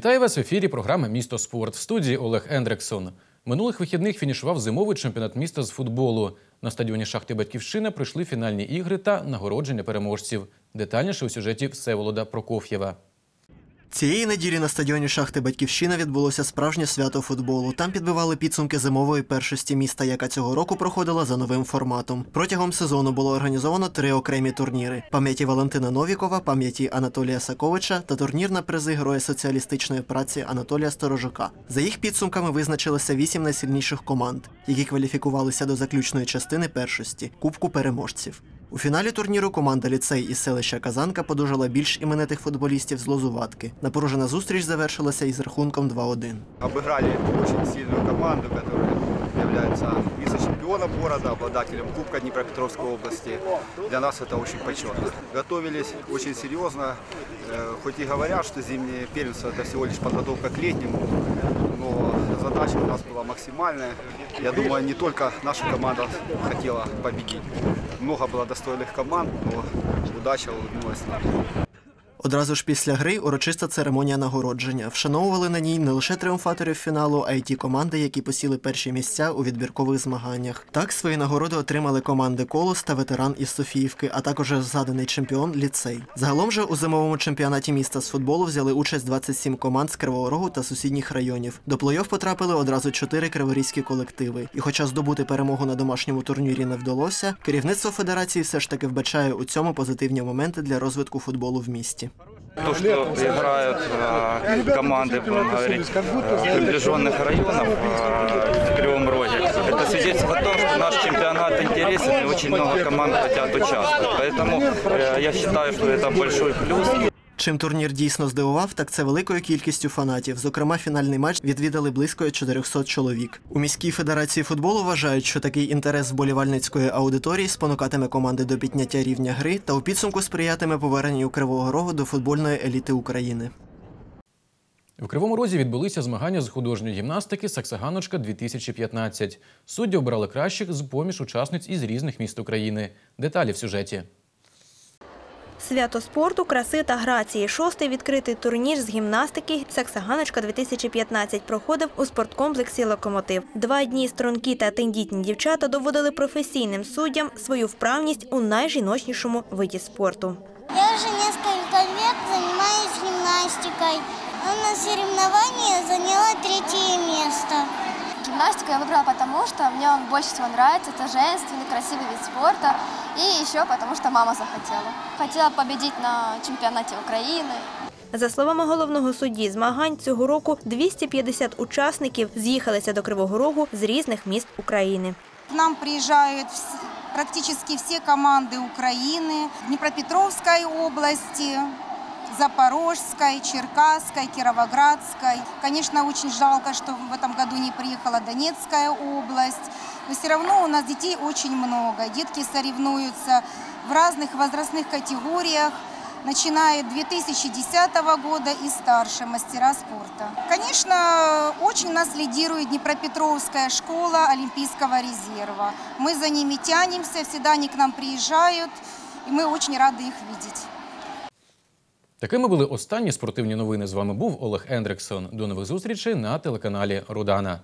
Вітаю вас в ефірі програми Місто спорт в студії Олег Ендрексон. Минулих вихідних фінішував зимовий чемпіонат міста з футболу. На стадіоні Шахти Батьківщина пройшли фінальні ігри та нагородження переможців. Детальніше у сюжеті Всеволода Прокоф'єва. Цієї неділі на стадіоні Шахти Батьківщина відбулося справжнє свято футболу. Там підбивали підсумки зимової першості міста, яка цього року проходила за новим форматом. Протягом сезону було організовано три окремі турніри: пам'яті Валентина Новікова, пам'яті Анатолія Саковича та турнір на призи Героя соціалістичної праці Анатолія Сторожука. За їх підсумками визначилися вісім найсильніших команд, які кваліфікувалися до заключної частини першості Кубку переможців. У фіналі турніру команда ліцей із селища Казанка подужала більш іменитих футболістів з Лозуватки. Напружена зустріч завершилася із рахунком 2-1. обыграли очень сильную команду, которая является вице-чемпионом города, обладателем Кубка Днепропетровской области. Для нас это очень почетно. Готовились очень серьезно, Э, хоть и говорят, что зимнее первенство это всего лишь подготовка к летнему, но задача у нас была максимальная. Я думаю, не только наша команда хотела победить. Много было достойных команд, но удача улыбнулась нам. Одразу ж після гри урочиста церемонія нагородження. Вшановували на ній не лише тріумфаторів фіналу, а й ті команди, які посіли перші місця у відбіркових змаганнях. Так свої нагороди отримали команди Колос та ветеран із Софіївки, а також згаданий чемпіон ліцей. Загалом же у зимовому чемпіонаті міста з футболу взяли участь 27 команд з Кривого Рогу та сусідніх районів. До плей-офф потрапили одразу чотири криворізькі колективи. І хоча здобути перемогу на домашньому турнірі не вдалося, керівництво федерації все ж таки вбачає у цьому позитивні моменти для розвитку футболу в місті То, что играют э, команды, будем говорить, э, приближенных районов э, в Кривом Роге, это свидетельствует о том, что наш чемпионат интересен и очень много команд хотят участвовать. Поэтому э, я считаю, что это большой плюс. Чим турнір дійсно здивував, так це великою кількістю фанатів. Зокрема, фінальний матч відвідали близько 400 чоловік. У міській федерації футболу вважають, що такий інтерес вболівальницької аудиторії спонукатиме команди до підняття рівня гри та у підсумку сприятиме поверненню Кривого Рогу до футбольної еліти України. В Кривому Розі відбулися змагання з художньої гімнастики Саксаганочка 2015. Судді обрали кращих з поміж учасниць із різних міст України. Деталі в сюжеті. Свято спорту, краси та грації. Шостий відкритий турнір з гімнастики «Саксаганочка 2015» проходив у спорткомплексі «Локомотив». Два дні стрункі та тендітні дівчата доводили професійним суддям свою вправність у найжіночнішому виді спорту. Я уже несколько лет занимаюсь гимнастикой. А на соревновании заняла третье место. Гимнастику я выбрала потому, что мне он больше всего нравится. Это женственный, красивый вид спорта. И еще потому, что мама захотела. Хотела победить на чемпионате Украины. За словами головного судді змагань, цього року 250 учасників з'їхалися до Кривого Рогу з різних міст України. К нам приезжают вс- практически все команды Украины, Днепропетровской области, Запорожской, Черкасской, Кировоградской. Конечно, очень жалко, что в этом году не приехала Донецкая область. Но все равно у нас детей очень много. Детки соревнуются в разных возрастных категориях, начиная с 2010 года и старше мастера спорта. Конечно, очень нас лидирует Днепропетровская школа Олимпийского резерва. Мы за ними тянемся, всегда они к нам приезжают, и мы очень рады их видеть. Такими були останні спортивні новини. З вами був Олег Ендрексон. До нових зустрічей на телеканалі Рудана.